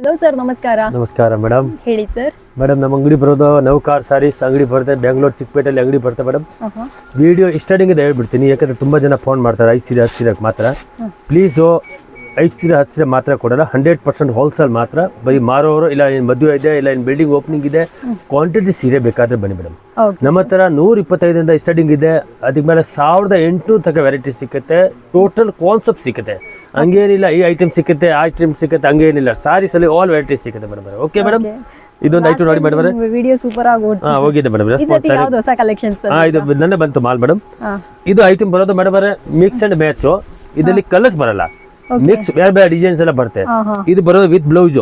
Hello sir ನಮಸ್ಕಾರ. ನಮಸ್ಕಾರ madam ಹೇಳಿ ಸರ್ ಮೇಡಮ್ ನಮ್ಮ ಅಂಗಡಿ ಬರೋದು ನೌಕಾರ್ ಸಾರೀಸ್ ಅಂಗಡಿ ಬರುತ್ತೆ. ಬೆಂಗಳೂರು ಚಿಕ್ಕಪೇಟೆಯಲ್ಲಿ ಅಂಗಡಿ ಬರುತ್ತೆ ಮೇಡಮ್ ವಿಡಿಯೋ ಸ್ಟಾರ್ಟಿಂಗ್ ಹೇಳ್ಬಿಡ್ತೀನಿ. ಯಾಕಂದ್ರೆ ತುಂಬಾ ಜನ ಫೋನ್ ಮಾಡ್ತಾರೆ. ಐದು ಸೀರೆ ಹತ್ತು ಸೀರೆಗೆ ಮಾತ್ರ. ಪ್ಲೀಸು ಐದು ಹತ್ತು ಮಾತ್ರ ಕೊಡಲ್ಲ. ಹಂಡ್ರೆಡ್ ಪರ್ಸೆಂಟ್ ಹೋಲ್ಸೇಲ್ ಮಾತ್ರ. ಬರೀ ಮಾರೋರು ಇಲ್ಲ ಏನು ಮದುವೆ ಇದೆ ಇಲ್ಲ ಏನು ಬಿಲ್ಡಿಂಗ್ ಓಪನಿಂಗ್ ಇದೆ ಕ್ವಾಂಟಿಟಿ ಸೀರೆ ಬೇಕಾದ್ರೆ ಬನ್ನಿ ಮೇಡಮ್ ನಮ್ಮ ಹತ್ರ ನೂರ ಇಪ್ಪತ್ತೈದರಿಂದ ಸ್ಟಾರ್ಟಿಂಗ್ ಇದೆ. ಅದಕ್ಕೆ ಮೇಲೆ ಸಾವಿರದ ಎಂಟು ತನಕ ವೆರೈಟಿ ಸಿಕ್ಕುತ್ತೆ. ಟೋಟಲ್ ಕಾನ್ಸೆಪ್ಟ್ ಸಿಕ್ಕುತ್ತೆ. ಹಂಗೇನಿಲ್ಲ ಈ ಐಟಮ್ ಸಿಕ್ಕುತ್ತೆ ಆ ಐಟಮ್ ಸಿಕ್ಕುತ್ತೆ ಹಂಗೇನಿಲ್ಲ. ಸಾರೀಸ್ ಅಲ್ಲಿ ಆಲ್ ವೆರೈಟಿ ಸಿಕ್ಕುತ್ತೆ ಮೇಡಮ್ ಓಕೆ ಮೇಡಮ್ ಇದೊಂದು ಐಟಮ್ ನೋಡಿ ಮೇಡಮ್ ವಿಡಿಯೋ ಸೂಪರ್ ಆಗಿ ಹಾ ಹೋಗಿದೆ ಮೇಡಮ್ ರೆಸ್ಪಾನ್ಸ್ ಹೊಸ ಕಲೆಕ್ಷನ್ಸ್ ಹಾ ಇದು ನನ್ನ ಬಂತು ಮಾಲ್ ಮೇಡಮ್ ಇದು ಐಟಮ್ ಬರೋದು ಮೇಡಮ್ ಮಿಕ್ಸ್ ಅಂಡ್ ಮ್ಯಾಚ್ ಇದರಲ್ಲಿ ಕಲರ್ಸ್ ಬರಲ್ಲ. ಮಿಕ್ಸ್ ಬೇರೆ ಬೇರೆ ಡಿಸೈನ್ಸ್ ಎಲ್ಲ ಬರುತ್ತೆ. ಇದು ಬರೋದು ವಿತ್ ಬ್ಲೌಸ್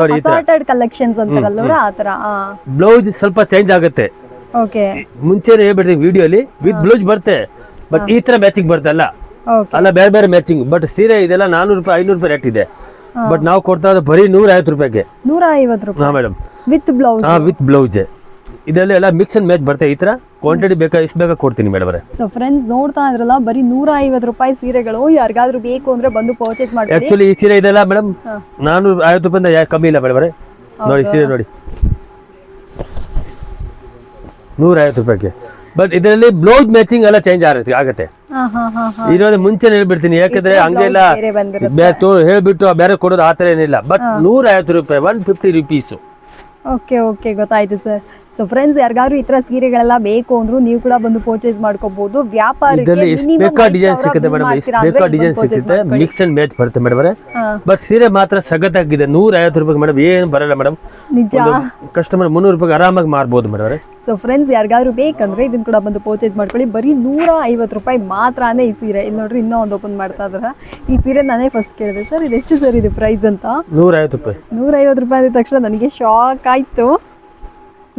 ನೋಡಿ ಕಲೆಕ್ಷನ್ಸ್ ಬ್ಲೌಸ್ ಸ್ವಲ್ಪ ಚೇಂಜ್ ಆಗುತ್ತೆ. ಮುಂಚೆನೆ ಹೇಳ್ಬಿಡ್ತೀನಿ ವಿಡಿಯೋಲಿ ವಿತ್ ಬ್ಲೌಸ್ ಬರುತ್ತೆ ಬಟ್ ಈ ತರ ಮ್ಯಾಚಿಂಗ್ ಬರುತ್ತೆ ಅಲ್ಲ. ಅಲ್ಲ ಬೇರೆ ಬೇರೆ ಮ್ಯಾಚಿಂಗ್ ಬಟ್ ಸೀರೆ ಇದೆಲ್ಲ ನಾನೂರು ರೂಪಾಯಿ ಐನೂರು ರೂಪಾಯಿ ರೇಟ್ ಇದೆ. ಬಟ್ ನಾವು ಕೊಡ್ತಾ ಇರೋದು ಬರೀ ನೂರ ಐವತ್ತು ರೂಪಾಯಿಗೆ. ನೂರ ಐವತ್ತು ರೂಪಾಯಿ. ಹಾ ಮೇಡಮ್ ವಿತ್ ಬ್ಲೌಸ್ ಹಾ ವಿತ್ ಬ್ಲೌಸ್ ಇದೆಲ್ಲ ಎಲ್ಲ ಮಿಕ್ಸ್ ಅಂಡ್ ಮ್ಯಾಚ್ ಬರುತ್ತೆ ಈ ತರ ಕ್ವಾಂಟಿಟಿ ಬೇಕಾ ಇಷ್ಟು ಬೇಕಾ ಕೊಡ್ತೀನಿ ಮೇಡಮ್ ಸೊ ಫ್ರೆಂಡ್ಸ್ ನೋಡ್ತಾ ಇದ್ರಲ್ಲ ಬರೀ ನೂರ ಐವತ್ತು ರೂಪಾಯಿ ಸೀರೆಗಳು ಯಾರಿಗಾದ್ರೂ ಬೇಕು ಅಂದ್ರೆ ಬಂದು ಪರ್ಚೇಸ್ ಮಾಡಿ ಆಕ್ಚುಲಿ ಈ ಸೀರೆ ಇದೆಲ್ಲ ಮೇಡಮ್ ನಾನು ಐವತ್ತು ರೂಪಾಯಿಂದ ಕಮ್ಮಿ ಇಲ್ಲ ಮೇಡಮ್ ನೋಡಿ ಸೀರೆ ನೋಡಿ. ನೂರ ಐವತ್ತು ರೂಪಾಯಿಗೆ. ಬಟ್ ಇದರಲ್ಲಿ ಬ್ಲೌಸ್ ಮ್ಯಾಚಿಂಗ್ ಎಲ್ಲ ಚೇಂಜ್ ಆಗುತ್ತೆ ಆಗುತ್ತೆ. ಇರೋದು ಮುಂಚೆ ಹೇಳ್ಬಿಡ್ತೀನಿ ಯಾಕಂದ್ರೆ ಹಂಗೆಲ್ಲ ಹೇಳ್ಬಿಟ್ಟು ಬೇರೆ ಕೊಡೋದು ಆ ಥರ ಏನಿಲ್ಲ. ಬಟ್ ನೂರ ಐವತ್ತು ರೂಪಾಯಿ one fifty rupees okay okay ಗೊತ್ತಾಯ್ತು ಸರ್ ಸೊ ಫ್ರೆಂಡ್ಸ್ ಯಾರಿಗಾದ್ರೂ ಈ ತರ ಸೀರೆಗಳೆಲ್ಲ ಬೇಕು ಅಂದ್ರು ನೀವು ಕೂಡ ಬಂದು ಪರ್ಚೇಸ್ ಮಾಡ್ಕೋಬಹುದು ಡಿಸೈನ್ ಸಿಗುತ್ತೆ ಮಿಕ್ಸ್ ಅಂಡ್ ಮ್ಯಾಚ್ ಬರುತ್ತೆ ಮೇಡಮ್. ಬಟ್ ಸೀರೆ ಮಾತ್ರ ಸಗತ್ತಾಗಿದೆ. ನೂರ ಐವತ್ತು ರೂಪಾಯಿ ಮೇಡಮ್ ಏನು ಬರಲ್ಲ ಮೇಡಮ್ ನಿಜ. ಕಸ್ಟಮರ್ ಮುನ್ನೂರು ರೂಪಾಯಿ ಆರಾಮಾಗಿ ಮಾರ್ಬೋದು ಮೇಡಮ್ ಸೊ ಫ್ರೆಂಡ್ಸ್ ಯಾರಿಗಾದ್ರೂ ಬೇಕಂದ್ರೆ ಇದನ್ನ ಕೂಡ ಬಂದು ಪರ್ಚೇಸ್ ಮಾಡ್ಕೊಳ್ಳಿ. ಬರೀ ನೂರ ಐವತ್ತು ರೂಪಾಯಿ ಮಾತ್ರನೇ ಈ ಸೀರೆ. ಇಲ್ಲಿ ನೋಡ್ರಿ ಇನ್ನೂ ಒಂದು ಓಪನ್ ಮಾಡ್ತಾ ಇದ್ರ. ಈ ಸೀರೆ ನಾನೇ ಫಸ್ಟ್ ಕೇಳಿದೆ. ಸರ್ ಇದೆಷ್ಟು ಸರ್ ಇದು ಪ್ರೈಸ್ ಅಂತ? ನೂರ ಐವತ್ತು ರೂಪಾಯಿ. ನೂರ ಐವತ್ತು ರೂಪಾಯಿ ಅಂದ ತಕ್ಷಣ ನನಗೆ ಶಾಕ್ ಆಯ್ತು.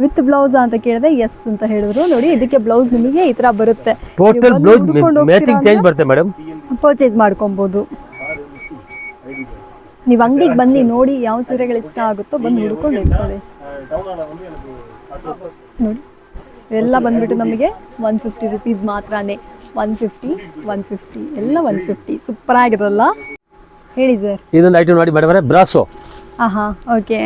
ವಿತ್ ಬ್ಲೌಸ್ ಅಂತ ಕೇಳಿದೆ ಎಸ್ ಅಂತ ಹೇಳಿದ್ರು. ನೋಡಿ ಇದಕ್ಕೆ ಬ್ಲೌಸ್ ನಿಮಗೆ ಈ ತರ ಬರುತ್ತೆ. ಟೋಟಲ್ ಬ್ಲೌಸ್ ಮ್ಯಾಚಿಂಗ್ ಚೇಂಜ್ ಬರುತ್ತೆ ಮೇಡಮ್ ಪರ್ಚೇಸ್ ಮಾಡ್ಕೊಬೋದು. ನೀವು ಅಂಗಡಿಗೆ ಬನ್ನಿ ನೋಡಿ ಯಾವ ಸೀರೆಗಳು ಇಷ್ಟ ಆಗುತ್ತೋ ಬಂದು ಹುಡ್ಕೊಂಡು ಇಟ್ಕೊಳ್ಳಿ ನೋಡಿ ಎಲ್ಲ ಬಂದ್ಬಿಟ್ಟು ನಮಗೆ ಒನ್ ಫಿಫ್ಟಿ ರುಪೀಸ್ ಮಾತ್ರನೇ. ಒನ್ ಫಿಫ್ಟಿ ಒನ್ ಫಿಫ್ಟಿ ಎಲ್ಲ ಒನ್ ಫಿಫ್ಟಿ ಸೂಪರ್ ಆಗಿರಲ್ಲ. ಹೇಳಿ ಸರ್ ಇದೊಂದು ಐಟಮ್ ನೋಡಿ ಮೇಡಮ್ ಬ್ರಾಸೋ ಆಹಾ ಓಕೆ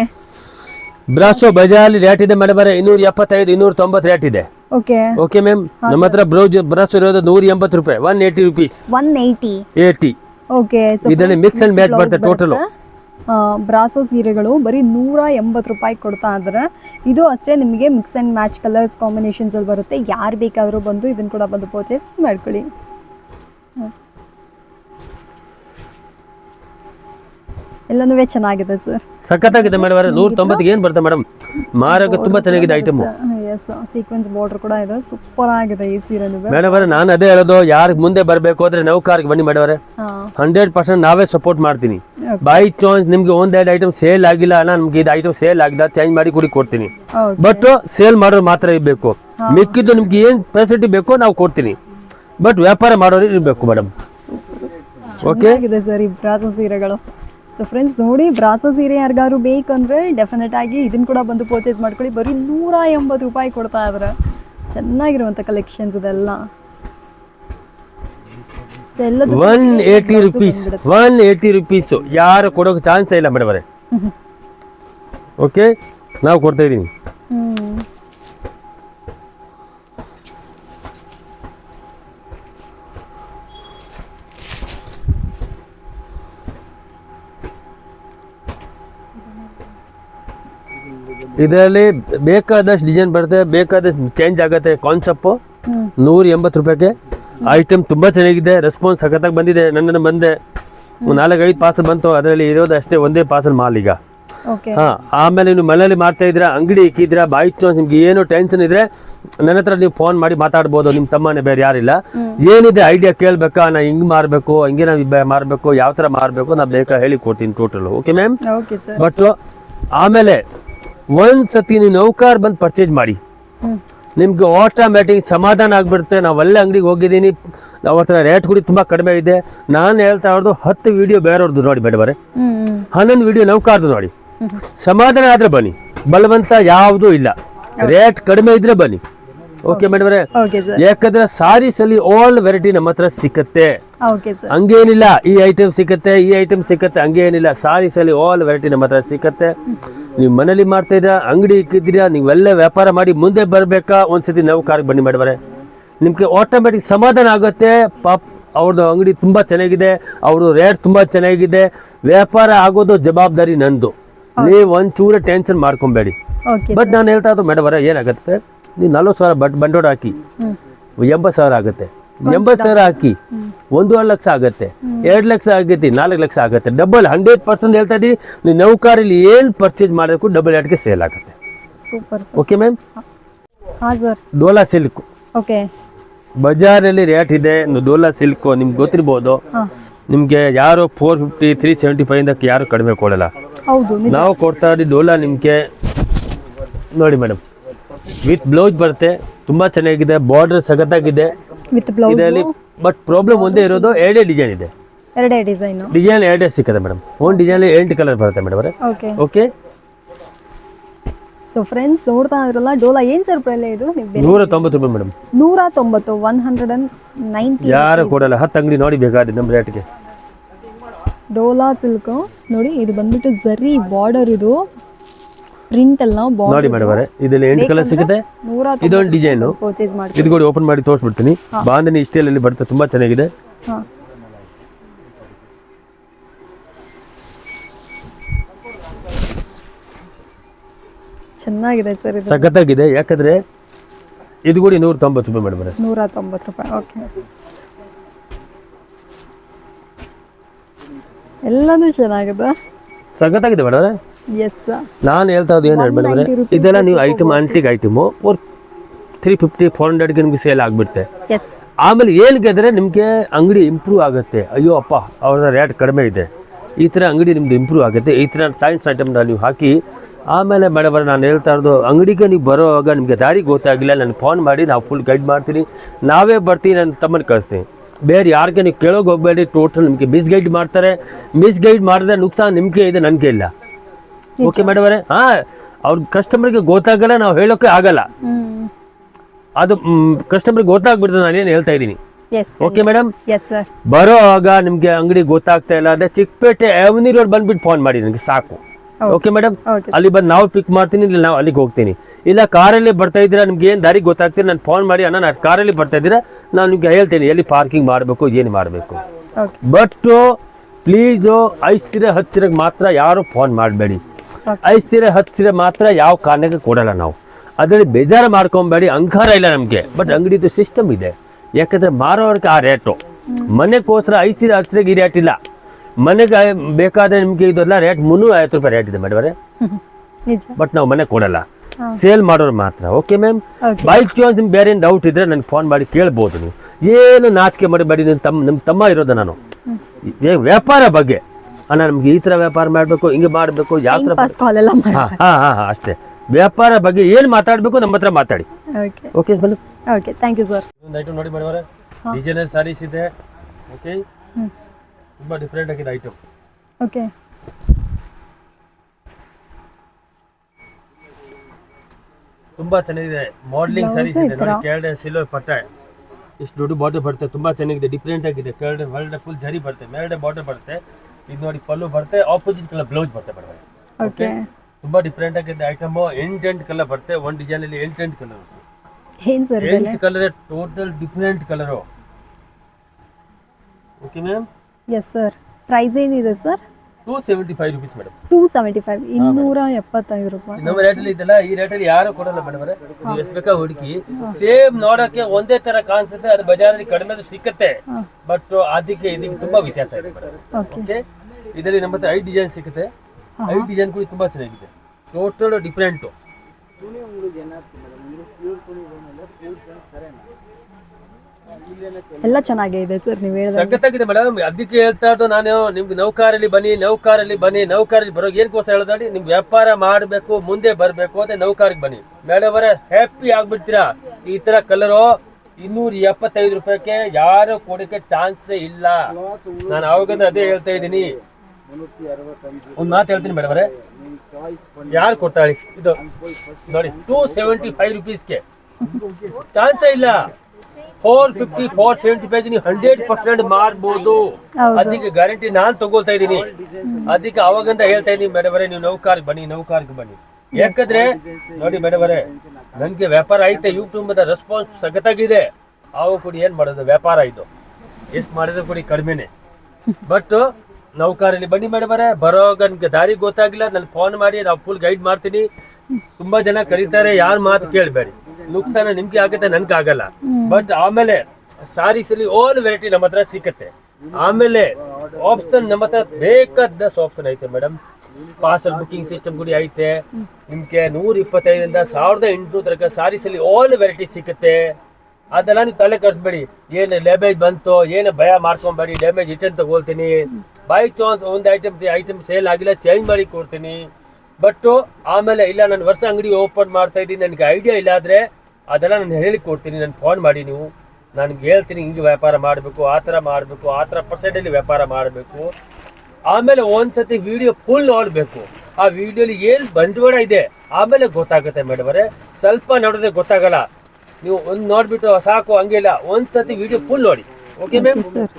ಬ್ರಾಸೋ ಬಜಾಲಿ ರೇಟ್ ಇದೆ ಮೇಡಮ್ ಇನ್ನೂರ ಎಪ್ಪತ್ತೈದು ಇನ್ನೂರ ತೊಂಬತ್ತು ರೇಟ್ ಇದೆ. ಓಕೆ ಓಕೆ ಮ್ಯಾಮ್ ನಮ್ಮ ಹತ್ರ ಬ್ರೌಜ್ ಬ್ರಾಸೋ ಇರೋದು ನೂರ ಎಂಬತ್ತು ರೂಪಾಯಿ one eighty rupees one eighty eighty okay ಇದರಲ್ಲಿ ಮಿಕ್ಸ್ ಅಂಡ್ ಮ್ಯಾಚ್ ಬರುತ್ತೆ ಟೋಟಲ್ ಬ್ರಾಸೋ ಸೀರೆಗಳು ಬರೀ ನೂರ ಎಂಬತ್ತು ರೂಪಾಯಿ ಕೊಡ್ತಾ ಅಂದ್ರೆ ಇದು ಅಷ್ಟೇ ನಿಮಗೆ mix and match colours combinations ಅಲ್ಲಿ ಬರುತ್ತೆ. ಯಾರು ಬೇಕಾದರೂ ಬಂದು ಇದನ್ನು ಕೂಡ ಬಂದು ಪರ್ಚೇಸ್ ಮಾಡ್ಕೊಳ್ಳಿ. ಎಲ್ಲನೂ ಚೆನ್ನಾಗಿದೆ ಸರ್. ಸಖತ್ತಾಗಿದೆ ಮೇಡಮ್ ಅವರೇ ನೂರ ತೊಂಬತ್ತಿಗೆ ಏನು ಬರುತ್ತೆ ಮೇಡಮ್ ಮಾರಕ ತುಂಬಾ ಚೆನ್ನಾಗಿದೆ ಐಟಮ್ ಎಸ್ ಸೀಕ್ವೆನ್ಸ್ ಬಾರ್ಡರ್ ಕೂಡ ಇದೆ. ಸೂಪರ್ ಆಗಿದೆ ಈ ಸೀರೆ ಮೇಡಮ್ ಅವರೇ ನಾನು ಅದೇ ಹೇಳೋದು ಯಾರಿಗೆ ಮುಂದೆ ಬರಬೇಕು ಅಂದ್ರೆ ನೌಕಾರ್ಗೆ ಬನ್ನಿ ಮೇಡಮ್ ಅವರೇ ಹಂಡ್ರೆಡ್ ಪರ್ಸೆಂಟ್ ನಾವೇ ಸಪೋರ್ಟ್ ಮಾಡ್ತೀನಿ. ಬೈ ಚಾನ್ಸ್ ನಿಮ್ಗೆ ಒಂದೆರಡು ಐಟಮ್ ಸೇಲ್ ಆಗಿಲ್ಲ ಅಣ್ಣ ನಮ್ಗೆ ಇದು ಐಟಮ್ ಸೇಲ್ ಆಗಿಲ್ಲ ಚೇಂಜ್ ಮಾಡಿ ಕುಡಿ ಕೊಡ್ತೀನಿ. ಬಟ್ ಸೇಲ್ ಮಾಡೋರು ಮಾತ್ರ ಇರಬೇಕು. ಮಿಕ್ಕಿದ್ದು ನಿಮ್ಗೆ ಏನು ಫೆಸಿಲಿಟಿ ಬೇಕೋ ನಾವು ಕೊಡ್ತೀನಿ. ಬಟ್ ವ್ಯಾಪಾರ ಮಾಡೋರು ಇರಬೇಕು ಮೇಡಮ್ ಓಕೆ ಸರ್ ಈ ಸೀರೆಗಳು. ಸೊ ಫ್ರೆಂಡ್ಸ್ ನೋಡಿ ಬ್ರಾಸೋ ಸೀರೆ ಯಾರಿಗಾದ್ರು ಬೇಕಂದ್ರೆ ಡೆಫಿನೆಟ್ ಆಗಿ ಇದನ್ನ ಕೂಡ ಬಂದು ಪರ್ಚೇಸ್ ಮಾಡ್ಕೊಳ್ಳಿ. ಬರೀ ನೂರ ಎಂಬತ್ತು ರೂಪಾಯಿ ಕೊಡ್ತಾ ಇದ್ದಾರೆ ಚೆನ್ನಾಗಿರುವಂಥ ಕಲೆಕ್ಷನ್ಸ್ ಇದೆಲ್ಲ. One eighty rupees one eighty rupees ಯಾರು ಕೊಡೋಕೆ ಚಾನ್ಸ್ ಇಲ್ಲ ಮೇಡಮ್ ಓಕೆ ನಾವು ಕೊಡ್ತಾ ಇದ್ದೀವಿ ಇದರಲ್ಲಿ ಬೇಕಾದಷ್ಟು ಡಿಸೈನ್ ಬರುತ್ತೆ ಬೇಕಾದಷ್ಟು ಚೇಂಜ್ ಆಗುತ್ತೆ ಕಾನ್ಸೆಪ್ಟು. ನೂರ ಎಂಬತ್ತು ರೂಪಾಯಿಗೆ. ಐಟಮ್ ತುಂಬ ಚೆನ್ನಾಗಿದೆ ರೆಸ್ಪಾನ್ಸ್ ಸಖತ್ತಾಗಿ ಬಂದಿದೆ ನನ್ನನ್ನು ಬಂದೆ. ನಾಲ್ಕು ಐದು ಪಾರ್ಸಲ್ ಬಂತು ಅದರಲ್ಲಿ ಇರೋದು ಅಷ್ಟೇ ಒಂದೇ ಪಾರ್ಸಲ್ ಮಾಲ್ ಈಗ. ಹಾಂ ಆಮೇಲೆ ನೀವು ಮನೆಯಲ್ಲಿ ಮಾಡ್ತಾ ಇದ್ದೀರಾ ಅಂಗಡಿ ಇಕ್ಕಿದ್ರ ಬಾಯ್ ಚಾನ್ಸ್ ನಿಮ್ಗೆ ಏನು ಟೆನ್ಷನ್ ಇದ್ರೆ ನನ್ನ ಹತ್ರ ನೀವು ಫೋನ್ ಮಾಡಿ ಮಾತಾಡ್ಬೋದು ನಿಮ್ಮ ತಮ್ಮನೇ ಬೇರೆ ಯಾರಿಲ್ಲ. ಏನಿದೆ ಐಡಿಯಾ ಕೇಳ್ಬೇಕಾ ನಾ ಹಿಂಗೆ ಮಾರಬೇಕು ಹಿಂಗೆ ನಾವು ಮಾರಬೇಕು ಯಾವ ಥರ ಮಾರಬೇಕು ನಾ ಬೇಕಾ ಹೇಳಿ ಕೊಡ್ತೀನಿ ಟೋಟಲ್ ಓಕೆ ಮ್ಯಾಮ್ ಬಟ್ ಆಮೇಲೆ ಒಂದ್ ಸತಿ ನೀವು ನೌಕಾರ್ ಬಂದು ಪರ್ಚೇಸ್ ಮಾಡಿ. ನಿಮ್ಗೆ ಆಟೋಮ್ಯಾಟಿಕ್ ಸಮಾಧಾನ ಆಗ್ಬಿಡುತ್ತೆ. ನಾವು ಒಳ್ಳೆ ಅಂಗಡಿಗೆ ಹೋಗಿದ್ದೀನಿ. ಅವ್ರ ಹತ್ರ ರೇಟ್ ಕೂಡ ತುಂಬ ಕಡಿಮೆ ಇದೆ. ನಾನು ಹೇಳ್ತಾ ಇರೋದು ಹತ್ತು ವಿಡಿಯೋ ಬೇರೆಯವ್ರದ್ದು ನೋಡಿ ಹ್ಮ್ ಹನ್ನೊಂದು ವಿಡಿಯೋ ನೌಕಾರ್ದು ನೋಡಿ. ಸಮಾಧಾನ ಆದ್ರೆ ಬನ್ನಿ. ಬಲವಂತ ಯಾವುದೂ ಇಲ್ಲ. ರೇಟ್ ಕಡಿಮೆ ಇದ್ರೆ ಬನ್ನಿ. ಓಕೆ ಮೇಡಮ್ ಯಾಕಂದ್ರೆ ಸಾರೀಸ್ ಅಲ್ಲಿ ಆಲ್ ವೆರೈಟಿ ನಮ್ಮ ಹತ್ರ ಸಿಕ್ಕತ್ತೆ. ಹಂಗೇನಿಲ್ಲ. ಈ ಐಟಮ್ ಸಿಕ್ಕತ್ತೆ ಈ ಐಟಮ್ ಸಿಕ್ಕತ್ತೆ ಹಂಗೇನಿಲ್ಲ. ಸಾರೀಸ್ ಅಲ್ಲಿ ಆಲ್ ವೆರೈಟಿ ನಮ್ಮ ಹತ್ರ ಸಿಕ್ಕತ್ತೆ. ನೀವು ಮನೇಲಿ ಮಾಡ್ತಾ ಇದ್ದೀರಾ ಅಂಗಡಿ ಇಕ್ಕಿದ್ದೀರಾ ನೀವೆಲ್ಲ ವ್ಯಾಪಾರ ಮಾಡಿ ಮುಂದೆ ಬರಬೇಕಾ? ಒಂದ್ಸತಿ ನಾವು ಕಾರಿಗೆ ಬನ್ನಿ ಮಾಡಿದ್ರೆ ನಿಮಗೆ ಆಟೋಮೆಟಿಕ್ ಸಮಾಧಾನ ಆಗುತ್ತೆ. ಪಾಪ್ ಅವ್ರದ್ದು ಅಂಗಡಿ ತುಂಬ ಚೆನ್ನಾಗಿದೆ ಅವ್ರದ್ದು ರೇಟ್ ತುಂಬ ಚೆನ್ನಾಗಿದೆ. ವ್ಯಾಪಾರ ಆಗೋದು ಜವಾಬ್ದಾರಿ ನಂದು. ನೀವು ಒಂಚೂರು ಟೆನ್ಷನ್ ಮಾಡ್ಕೊಬೇಡಿ. ಬಟ್ ನಾನು ಹೇಳ್ತಾ ಇದ್ದು ಮೇಡಮ್ ಏನಾಗುತ್ತೆ? ನೀವು ನಲ್ವತ್ತು ಸಾವಿರ ಬಟ್ ಬಂಡವಾಳ ಹಾಕಿ. ಎಂಬತ್ತು ಸಾವಿರ ಆಗುತ್ತೆ. ಎಂಬತ್ತು ಸಾವಿರ ಹಾಕಿ. ಒಂದೂವರೆ ಲಕ್ಷ ಆಗುತ್ತೆ. ಎರಡು ಲಕ್ಷ ಆಗುತ್ತೆ ನಾಲ್ಕು ಲಕ್ಷ ಆಗುತ್ತೆ. ಡಬಲ್ ಹಂಡ್ರೆಡ್ ಪರ್ಸೆಂಟ್ ಹೇಳ್ತಾ ಇದ್ದೀನಿ ನೀವು ನೌಕಾರಲ್ಲಿ ಏನು ಪರ್ಚೇಸ್ ಮಾಡೋಕ್ಕೂ ಡಬಲ್ ರೇಟ್ಗೆ ಸೇಲ್ ಆಗುತ್ತೆ. Okay ma'am Dola silk okay ಬಜಾರಲ್ಲಿ rate ಇದೆ. ಡೋಲಾ ಸಿಲ್ಕ್ ನಿಮ್ಗೆ ಗೊತ್ತಿರ್ಬೋದು. ನಿಮಗೆ ಯಾರು ಫೋರ್ ಫಿಫ್ಟಿ ತ್ರೀ ಸೆವೆಂಟಿ ಫೈವಿಂದ ಯಾರು ಕಡಿಮೆ ಕೊಡಲ್ಲ. ನಾವು ಕೊಡ್ತಾ ಇದ್ದೀವಿ ಡೋಲಾ ನಿಮಗೆ ನೋಡಿ ಮೇಡಮ್ ವಿತ್ ಬ್ಲೌಸ್ ಬರುತ್ತೆ. ತುಂಬ ಚೆನ್ನಾಗಿದೆ ಬಾರ್ಡರ್ ಸಖತ್ತಾಗಿದೆ. ವಿತ್ ಬ್ಲೌಸ್ ಇದರಲ್ಲಿ ಬಟ್ ಪ್ರಾಬ್ಲಮ್ ಒಂದೇ ಇರೋದು ಎರಡೇ ಡಿಸೈನ್ ಇದೆ. ಎರಡೇ ಡಿಸೈನ್ ಡಿಸೈನ್ ಎರಡೇ ಸಿಕ್ಕಿದೆ ಮೇಡಮ್ ಓನ್ ಡಿಸೈನ್ ಎಂಟು ಕಲರ್ ಬರುತ್ತೆ ಮೇಡಮ್ ಅವರೇ. ಓಕೆ ಓಕೆ ಸೊ ಫ್ರೆಂಡ್ಸ್ ನೋಡ್ತಾ ಇದ್ರಲ್ಲ ಡೋಲಾ ಏನ್ ಸರ್ ಬೆಲೆ ಇದು? ನೂರ ತೊಂಬತ್ತು ರೂಪಾಯಿ ಮೇಡಮ್ ನೂರ ತೊಂಬತ್ತು ಒನ್ ಹಂಡ್ರೆಡ್ ಅಂಡ್ ನೈಂಟಿ ಯಾರು ಕೊಡಲ್ಲ ಹತ್ತು ಅಂಗಡಿ ನೋಡಿ ಬೇಕಾದ್ರೆ ನಮ್ಮ ರೇಟ್ಗೆ ಡೋಲಾ ಸಿಲ್ಕ್ ನೋಡಿ ಇದು ಬಂದ್ಬಿಟ್ಟು ಜರಿ ಬಾರ್ಡರ್ ಇದು. ಪ್ರಿಂಟ್ ಎಲ್ಲ ನೋಡಿ ಮೇಡಮ್ ಇದರಲ್ಲಿ ಎಂಟು ಕಲರ್ ಸಿಗುತ್ತೆ. ಇದೊಂದು ಡಿಸೈನು ಇದು ಕೂಡ ಓಪನ್ ಮಾಡಿ ತೋರಿಸ್ಬಿಡ್ತೀನಿ. ಬಾಂಧನಿ ಇಷ್ಟೇಲಲ್ಲಿ ಬರುತ್ತೆ ತುಂಬಾ ಚೆನ್ನಾಗಿದೆ. ಚೆನ್ನಾಗಿದೆ ಸರ್ ಸಖತ್ತಾಗಿದೆ ಯಾಕಂದ್ರೆ ಇದು ಕೂಡ ನೂರ ತೊಂಬತ್ತು ರೂಪಾಯಿ ಮೇಡಮ್ ನೂರ ತೊಂಬತ್ತು ರೂಪಾಯಿ ಓಕೆ ಎಲ್ಲನೂ ಚೆನ್ನಾಗಿದೆ. ಸಖತ್ತಾಗಿದೆ ಮೇಡಮ್ ನಾನು ಹೇಳ್ತಾ ಇದ್ದು ಏನು ಮೇಡಮ್ ಅವರೇ 190 rupees ಇದೆಲ್ಲ ನೀವು ಐಟಮ್ ಅಂಟಿಗೆ ಐಟಮು ಒಂದು ತ್ರೀ ಫಿಫ್ಟಿ ಫೋರ್ ಹಂಡ್ರೆಡ್ಗೆ ನಿಮಗೆ ಸೇಲ್ ಆಗಿಬಿಡುತ್ತೆ. ಆಮೇಲೆ ಏನು ಗೆದ್ರೆ ನಿಮಗೆ ಅಂಗಡಿ ಇಂಪ್ರೂವ್ ಆಗುತ್ತೆ. ಅಯ್ಯೋ ಅಪ್ಪ ಅವ್ರದ್ದು ರೇಟ್ ಕಡಿಮೆ ಇದೆ. ಈ ಥರ ಅಂಗಡಿ ನಿಮ್ದು ಇಂಪ್ರೂವ್ ಆಗುತ್ತೆ. ಈ ಥರ ಸೈನ್ಸ್ ಐಟಮ್ನ ನೀವು ಹಾಕಿ ಆಮೇಲೆ ಮೇಡಮ್ ನಾನು ಹೇಳ್ತಾ ಇರೋದು ಅಂಗಡಿಗೆ ನೀವು ಬರೋವಾಗ ನಿಮಗೆ ದಾರಿ ಗೊತ್ತಾಗಿಲ್ಲ ನಾನು ಫೋನ್ ಮಾಡಿ ನಾವು ಫುಲ್ ಗೈಡ್ ಮಾಡ್ತೀನಿ. ನಾವೇ ಬರ್ತೀನಿ ನನ್ನ ತಮ್ಮನ ಕಳಿಸ್ತೀನಿ. ಬೇರೆ ಯಾರಿಗೆ ನೀವು ಕೇಳೋಕೆ ಹೋಗಬೇಡಿ ಟೋಟಲ್ ನಿಮಗೆ ಮಿಸ್ ಗೈಡ್ ಮಾಡ್ತಾರೆ. ಮಿಸ್ ಗೈಡ್ ಮಾಡಿದ್ರೆ ನುಕ್ಸಾನ್ ನಿಮಗೆ ಇದೆ ನನಗೆ ಇಲ್ಲ. ಓಕೆ ಮೇಡಮ್ ಅವರೇ. ಹಾ ಅವ್ರ ಕಸ್ಟಮರ್ಗೆ ಗೊತ್ತಾಗಲ್ಲ ನಾವು ಹೇಳೋಕೆ ಆಗಲ್ಲ. ಅದು ಕಸ್ಟಮರ್ಗೆ ಗೊತ್ತಾಗ್ಬಿಡ್ತದೆ ಏನು ಹೇಳ್ತಾ ಇದ್ದೀನಿ. ಓಕೆ ಮೇಡಮ್ ಬರೋವಾಗ ನಿಮ್ಗೆ ಅಂಗಡಿ ಗೊತ್ತಾಗ್ತಾ ಇಲ್ಲ ಅದೇ ಚಿಕ್ಕಪೇಟೆ ಅವನಿ ರೋಡ್ ಬಂದ್ಬಿಟ್ಟು ಫೋನ್ ಮಾಡಿ ನನಗೆ ಸಾಕು. ಓಕೆ ಮೇಡಮ್ ಅಲ್ಲಿ ಬಂದು ನಾವು ಪಿಕ್ ಮಾಡ್ತೀನಿ ಇಲ್ಲ ನಾವು ಅಲ್ಲಿಗೆ ಹೋಗ್ತೀನಿ. ಇಲ್ಲ ಕಾರಲ್ಲಿ ಬರ್ತಾ ಇದ್ದೀರಾ ನಿಮ್ಗೆ ಏನು ದಾರಿ ಗೊತ್ತಾಗ್ತೀನಿ ನಾನು ಫೋನ್ ಮಾಡಿ ಅಣ್ಣ ನಾನು ಕಾರಲ್ಲಿ ಬರ್ತಾ ಇದ್ದೀರಾ ನಾನು ನಿಮ್ಗೆ ಹೇಳ್ತೀನಿ ಎಲ್ಲಿ ಪಾರ್ಕಿಂಗ್ ಮಾಡಬೇಕು ಏನು ಮಾಡಬೇಕು. ಬಟ್ ಪ್ಲೀಸು ಐಸ್ತಿರ ಹತ್ತಿರಕ್ಕೆ ಮಾತ್ರ ಯಾರು ಫೋನ್ ಮಾಡಬೇಡಿ. ಐಸ್ತಿರ ಹತ್ತಿರ ಮಾತ್ರ ಯಾವ ಕಾರಣಕ್ಕೆ ಕೊಡಲ್ಲ ನಾವು. ಅದರಲ್ಲಿ ಬೇಜಾರು ಮಾಡ್ಕೊಬೇಡಿ ಅಂಕಾರ ಇಲ್ಲ ನಮಗೆ. ಬಟ್ ಅಂಗಡಿದು ಸಿಸ್ಟಮ್ ಇದೆ. ಯಾಕಂದ್ರೆ ಮಾರೋರ್ಗೆ ಆ ರೇಟು ಮನೆಗೋಸ್ಕರ ಐಸ್ತಿರ ಹತ್ತಿರಕ್ಕೆ ಈ ರೇಟ್ ಇಲ್ಲ. ಮನೆಗೆ ಬೇಕಾದ್ರೆ ನಿಮಗೆ ಇದೆಲ್ಲ ರೇಟ್ ಮುನ್ನೂರ ಐವತ್ತು ರೂಪಾಯಿ ರೇಟ್ ಇದೆ ಮೇಡಮ್ ಬಟ್ ನಾವು ಮನೆ ಕೊಡಲ್ಲ. ಸೇಲ್ ಮಾಡೋರು ಮಾತ್ರ. ಓಕೆ ಮ್ಯಾಮ್ ಬೈ ಚಾನ್ಸ್ ನಿಮ್ಗೆ ಬೇರೆ ಡೌಟ್ ಇದ್ರೆ ನನಗೆ ಫೋನ್ ಮಾಡಿ ಕೇಳ್ಬೋದು ನೀವು. ಏನು ನಾಚಿಕೆ ಮಾಡಬೇಡಿ ನಿಮ್ಮ ತಮ್ಮ ನಿಮ್ಮ ತಮ್ಮ ಇರೋದು ನಾನು. ವ್ಯಾಪಾರ ಬಗ್ಗೆ. ಅಣ್ಣ ನಮ್ಗೆ ಈ ತರ ವ್ಯಾಪಾರ ಮಾಡಬೇಕು ಹಿಂಗೆ ಮಾಡಬೇಕು ಯಾವ ತರ ಕಾಲ್ ಎಲ್ಲ ಮಾಡಿ ಹಾಂ ಹಾಂ ಅಷ್ಟೇ. ವ್ಯಾಪಾರ ಬಗ್ಗೆ ಏನು ಮಾತಾಡಬೇಕು ನಮ್ಮ ಹತ್ರ ಮಾತಾಡಿ. Okay okay madam okay thank you sir ಒಂದು ಐಟಮ್ ನೋಡಿ ಮೇಡಮ್ ಡಿಸೈನರ್ ಸಾರೀಸ್ ಇದೆ. ಓಕೆ ತುಂಬಾ ಡಿಫ್ರೆಂಟ್ ಆಗಿದೆ ಐಟಮ್ ಓಕೆ ತುಂಬಾ ಚೆನ್ನಾಗಿದೆ. ಮಾಡಲಿಂಗ್ ಸಾರೀಸ್ ಇದೆ. ನೋಡಿ ಕೆಳಗಡೆ ಸಿಲ್ವರ್ ಪಟ್ಟೆ. ಇಷ್ಟು ದೊಡ್ಡ ಬಾರ್ಡರ್ ಬರುತ್ತೆ ತುಂಬಾ ಚೆನ್ನಾಗಿದೆ ಡಿಫ್ರೆಂಟ್ ಆಗಿದೆ. ಕೆಳಗಡೆ ಒಳಗಡೆ ಫುಲ್ ಜರಿ ಬರುತ್ತೆ ಮೇಲ್ಗಡೆ ಬಾಟಲ್ ಬರುತ್ತೆ. ಇದು ನೋಡಿ ಪಲ್ಲು ಬರುತ್ತೆ ಆಪೋಸಿಟ್ ಕಲರ್ ಬ್ಲೌಸ್ ಬರುತ್ತೆ ಮೇಡಮ್ ಓಕೆ ತುಂಬಾ ಡಿಫ್ರೆಂಟ್ ಆಗಿದೆ ಐಟಮ್ ಎಂಟೆಂಟ್ ಕಲರ್ ಬರುತ್ತೆ ಒನ್ ಡಿಸೈನ್ ಅಲ್ಲಿ ಎಂಟೆಂಟ್ ಕಲರ್ ಏನು ಸರ್ ಎಂಟು colour total different colour okay ma'am yes sir price ಏನಿದೆ sir two seventy five rupees madam two seventy five ಇನ್ನೂರ ಎಪ್ಪತ್ತೈದು ರೂಪಾಯಿ. ನಮ್ಮ ರೇಟಲ್ಲಿ ಇದೆಲ್ಲ ಈ ರೇಟಲ್ಲಿ ಯಾರು ಕೊಡಲ್ಲ ಮೇಡಮ್ ನೀವು ಎಷ್ಟು ಬೇಕಾ ಹುಡುಕಿ? ಸೇಮ್ ನೋಡಕ್ಕೆ ಒಂದೇ ತರ ಕಾಣಿಸುತ್ತೆ ಅದು ಬಜಾರಲ್ಲಿ ಕಡಿಮೆ ಸಿಕ್ಕತ್ತೆ. ಬಟ್ ಅದಕ್ಕೆ ಇದಕ್ಕೆ ತುಂಬಾ ವ್ಯತ್ಯಾಸ ಇದೆ ಓಕೆ ಇದರಲ್ಲಿ ನಮ್ಮ ಹತ್ರ ಐದು ಡಿಸೈನ್ ಸಿಗುತ್ತೆ ಐದು ಡಿಸೈನ್ ಕೂಡ ತುಂಬಾ ಚೆನ್ನಾಗಿದೆ. ಟೋಟಲ್ ಡಿಫ್ರೆಂಟು ಎಲ್ಲ ಚೆನ್ನಾಗೇ ಇದೆ ಸರ್ ನೀವು ಹೇಳಿದ್ರೆ ಮೇಡಮ್ ಅದಕ್ಕೆ ಹೇಳ್ತಾ ಇದ್ದು ನಾನು, ನಿಮ್ಗೆ ನೌಕರಲ್ಲಿ ಬನ್ನಿ ನೌಕರಲ್ಲಿ ಬನ್ನಿ ನೌಕರಲ್ಲಿ ಬರೋ ಏನಕ್ಕೋಸ್ಕರ ಹೇಳೋದಾಡಿ ನಿಮ್ಗೆ ವ್ಯಾಪಾರ ಮಾಡಬೇಕು, ಮುಂದೆ ಬರಬೇಕು ಅದೇ ನೌಕರಿಗೆ ಬನ್ನಿ. ಮೇಡಮ್ ಅವರೇ ಹ್ಯಾಪಿ ಆಗ್ಬಿಡ್ತೀರಾ? ಈ ತರ ಕಲರು ಇನ್ನೂರ ಎಪ್ಪತ್ತೈದು ರೂಪಾಯಿಗೆ ಯಾರು ಕೊಡಕ್ಕೆ ಚಾನ್ಸೇ ಇಲ್ಲ. ನಾನು ಅವಾಗಿಂದ ಅದೇ ಹೇಳ್ತಾ ಇದ್ದೀನಿ. ಒಂದು ಮಾತು ಹೇಳ್ತೀನಿ ಮೇಡಮ್ ಅವರೇ ಯಾರು ಕೊಡ್ತಾಳೆ? ಇದು, ನೋಡಿ ಟೂ ಸೆವೆಂಟಿ ಫೈವ್ ರುಪೀಸ್ಗೆ ಚಾನ್ಸೇ ಇಲ್ಲ. Four fifty four seventy five ನೀವು ಹಂಡ್ರೆಡ್ ಪರ್ಸೆಂಟ್ ಮಾರ್ಬೋದು ಅದಕ್ಕೆ ಗ್ಯಾರಂಟಿ ನಾನು ತಗೊಳ್ತಾ ಇದ್ದೀನಿ ಅದಕ್ಕೆ ಅವಾಗಂತ ಹೇಳ್ತಾ ಇದ್ದೀನಿ ನೀವು ನೌಕಾರ್ಗೆ ಬನ್ನಿ ನೌಕಾರ್ಗೆ ಬನ್ನಿ. ಯಾಕಂದ್ರೆ ನೋಡಿ ಮೇಡಮರೇ ನನಗೆ ವ್ಯಾಪಾರ ಐತೆ ಯೂಟ್ಯೂಬ್ ರೆಸ್ಪಾನ್ಸ್ ಸಖತ್ತಾಗಿದೆ. ಅವು ಕೂಡ ಏನು ಮಾಡೋದು? ವ್ಯಾಪಾರ ಇದು. ಎಷ್ಟು ಮಾಡಿದ್ರು ಕೂಡ ಕಡಿಮೆನೆ. ಬಟ್ ನೌಕಾರಲ್ಲಿ ಬನ್ನಿ ಮೇಡಮರೇ ಬರೋ ನನಗೆ ದಾರಿ ಗೊತ್ತಾಗಿಲ್ಲ. ನಾನು ಫೋನ್ ಮಾಡಿ ನಾವು ಫುಲ್ ಗೈಡ್ ಮಾಡ್ತೀನಿ. ತುಂಬಾ ಜನ ಕರೀತಾರೆ ಯಾರು ಮಾತು ಕೇಳಬೇಡಿ. ನುಕ್ಸಾನ ನಿಮ್ಗೆ ಆಗುತ್ತೆ ನನ್ಗೆ ಆಗಲ್ಲ ಬಟ್ ಆಮೇಲೆ ಸಾರೀಸ್ ಅಲ್ಲಿ ಆಲ್ ವೆರೈಟಿ ನಮ್ಮ ಹತ್ರ ಸಿಕ್ಕತ್ತೆ. ಆಮೇಲೆ ಆಪ್ಷನ್ ನಮ್ಮ ಹತ್ರ ಬೇಕಾದಷ್ಟು ಆಪ್ಷನ್ ಐತೆ ಮೇಡಮ್ ಪಾರ್ಸಲ್ ಬುಕಿಂಗ್ ಸಿಸ್ಟಮ್ ಕೂಡ ಐತೆ. ನಿಮ್ಗೆ ನೂರ ಇಪ್ಪತ್ತೈದರಿಂದ ಸಾವಿರದ ಎಂಟು ತನಕ ಸಾರೀಸ್ ಅಲ್ಲಿ ಆಲ್ ವೆರೈಟಿ ಸಿಕ್ಕತ್ತೆ. ಅದೆಲ್ಲ ನೀವು ತಲೆ ಕರ್ಸ್ಬೇಡಿ ಏನು ಡ್ಯಾಮೇಜ್ ಬಂತು ಏನು ಭಯ ಮಾಡ್ಕೊಂಬೇಡಿ ಡ್ಯಾಮೇಜ್ ರಿಟರ್ನ್ ತಗೊಳ್ತೀನಿ. ಬೈ ಚಾನ್ಸ್ ಒಂದು ಐಟಮ್ ಐಟಮ್ ಸೇಲ್ ಆಗಿಲ್ಲ ಚೇಂಜ್ ಮಾಡಿ ಕೊಡ್ತೀನಿ. ಬಟ್ ಆಮೇಲೆ ಇಲ್ಲ, ನಾನು ವರ್ಷ ಅಂಗಡಿ ಓಪನ್ ಮಾಡ್ತಾ ಇದ್ದೀನಿ, ನನಗೆ ಐಡಿಯಾ ಇಲ್ಲ ಆದರೆ ಅದೆಲ್ಲ ನಾನು ಹೇಳಿ ಕೊಡ್ತೀನಿ ನಾನು ಫೋನ್ ಮಾಡಿ ನೀವು. ನಾನು ಹೇಳ್ತೀನಿ, ಹಿಂಗೆ ವ್ಯಾಪಾರ ಮಾಡಬೇಕು, ಆ ಥರ ಮಾಡಬೇಕು, ಆ ಥರ ಪರ್ಸೆಂಟಲ್ಲಿ ವ್ಯಾಪಾರ ಮಾಡಬೇಕು. ಆಮೇಲೆ ಒಂದ್ಸತಿ ವಿಡಿಯೋ ಫುಲ್ ನೋಡಬೇಕು. ಆ ವಿಡಿಯೋಲಿ ಏನು ಬಂಡವಾಳ ಇದೆ, ಆಮೇಲೆ ಗೊತ್ತಾಗುತ್ತೆ ಮೇಡಮರೇ ಸ್ವಲ್ಪ ನೋಡಿದ್ರೆ ಗೊತ್ತಾಗಲ್ಲ. ನೀವು ಒಂದು ನೋಡಿಬಿಟ್ಟು ಸಾಕು ಹಂಗಿಲ್ಲ ಒಂದ್ಸತಿ ವಿಡಿಯೋ ಫುಲ್ ನೋಡಿ. ಸರ್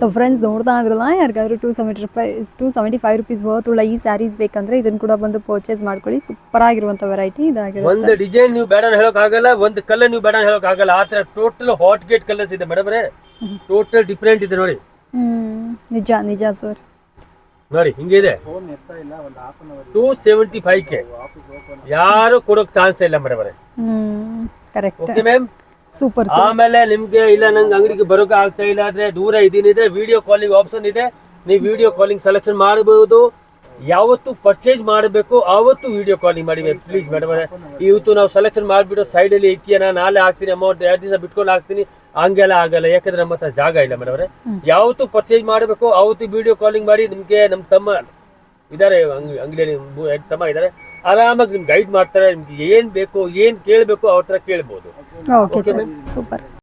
ಸೊ ಫ್ರೆಂಡ್ಸ್ ನೋಡ್ತಾ ಇದ್ರಲ್ಲ ಯಾರಿಗಾದ್ರೂ two seventy rupees two seventy five rupees worth ಉಳ್ಳ ಈ ಸ್ಯಾರೀಸ್ ಬೇಕಂದ್ರೆ ಇದನ್ನ ಕೂಡ ಬಂದು ಪರ್ಚೇಸ್ ಮಾಡ್ಕೊಳ್ಳಿ. ಸೂಪರ್ ಆಗಿರುವಂಥ ವೆರೈಟಿ ಇದಾಗಿರುತ್ತೆ. ಒಂದು ಡಿಸೈನ್ ನೀವು ಬೇಡ ಹೇಳೋಕ್ ಆಗಲ್ಲ ಒಂದು ಕಲರ್ ನೀವು ಬೇಡ ಹೇಳೋಕ್ ಆಗಲ್ಲ. ಆ ಥರ ಟೋಟಲ್ ಹಾಟ್ ಗೇಟ್ ಕಲರ್ಸ್ ಇದೆ ಮೇಡಮ್ ಟೋಟಲ್ ಡಿಫ್ರೆಂಟ್ ಇದೆ ನೋಡಿ. ನಿಜ ನಿಜ ಸರ್ ನೋಡಿ ಹಿಂಗಿದೆ ಟೂ ಸೆವೆಂಟಿ ಫೈವ್ ಕೆ ಯಾರು ಕೊಡೋಕ್ ಚಾನ್ಸ್ ಇಲ್ಲ ಮೇಡಮ್ರೆ hmm correct okay ma'am super ಆಮೇಲೆ ನಿಮ್ಗೆ ಇಲ್ಲ ನಂಗೆ ಅಂಗಡಿಗೆ ಬರೋಕೆ ಆಗ್ತಾ ಇಲ್ಲ ಆದ್ರೆ ದೂರ ಇದೀನಿ ಇದ್ರೆ ವಿಡಿಯೋ ಕಾಲಿಂಗ್ ಆಪ್ಷನ್ ಇದೆ. ನೀವು ವಿಡಿಯೋ ಕಾಲಿಂಗ್ ಸೆಲೆಕ್ಷನ್ ಮಾಡಬಹುದು. ಯಾವತ್ತು ಪರ್ಚೇಸ್ ಮಾಡಬೇಕು. ಆವತ್ತು ವಿಡಿಯೋ ಕಾಲಿಂಗ್ ಮಾಡಿ. ಪ್ಲೀಸ್ ಮೇಡಮ್ ಇವತ್ತು ನಾವು ಸೆಲೆಕ್ಷನ್ ಮಾಡಿಬಿಟ್ಟು ಸೈಡಲ್ಲಿ ಇಕ್ಕಿಯನ ನಾಳೆ ಹಾಕ್ತೀನಿ ಅಮೌಂಟ್ ಎರಡು ದಿವಸ ಬಿಟ್ಕೊಂಡು ಹಾಕ್ತೀನಿ. ಹಂಗೆಲ್ಲ ಆಗಲ್ಲ. ಯಾಕಂದ್ರೆ ನಮ್ಮ ಹತ್ರ ಜಾಗ ಇಲ್ಲ ಮೇಡಮ್ ಯಾವತ್ತು ಪರ್ಚೇಸ್ ಮಾಡಬೇಕು. ಆವತ್ತು ವಿಡಿಯೋ ಕಾಲಿಂಗ್ ಮಾಡಿ ನಿಮ್ಗೆ ನಮ್ಮ ತಮ್ಮ ಇದಾರೆ ಅಂಗ್- ಅಂಗಡಿಯಲ್ಲಿ ತಮ್ಮ ಇದಾರೆ. ಆರಾಮಾಗಿ ನಿಮ್ಗೆ ಗೈಡ್ ಮಾಡ್ತಾರೆ ನಿಮ್ಗೆ ಏನ್ ಬೇಕು ಏನ್ ಕೇಳಬೇಕು ಅವ್ರ ಹತ್ರ ಕೇಳ್ಬೋದು. ಸೂಪರ್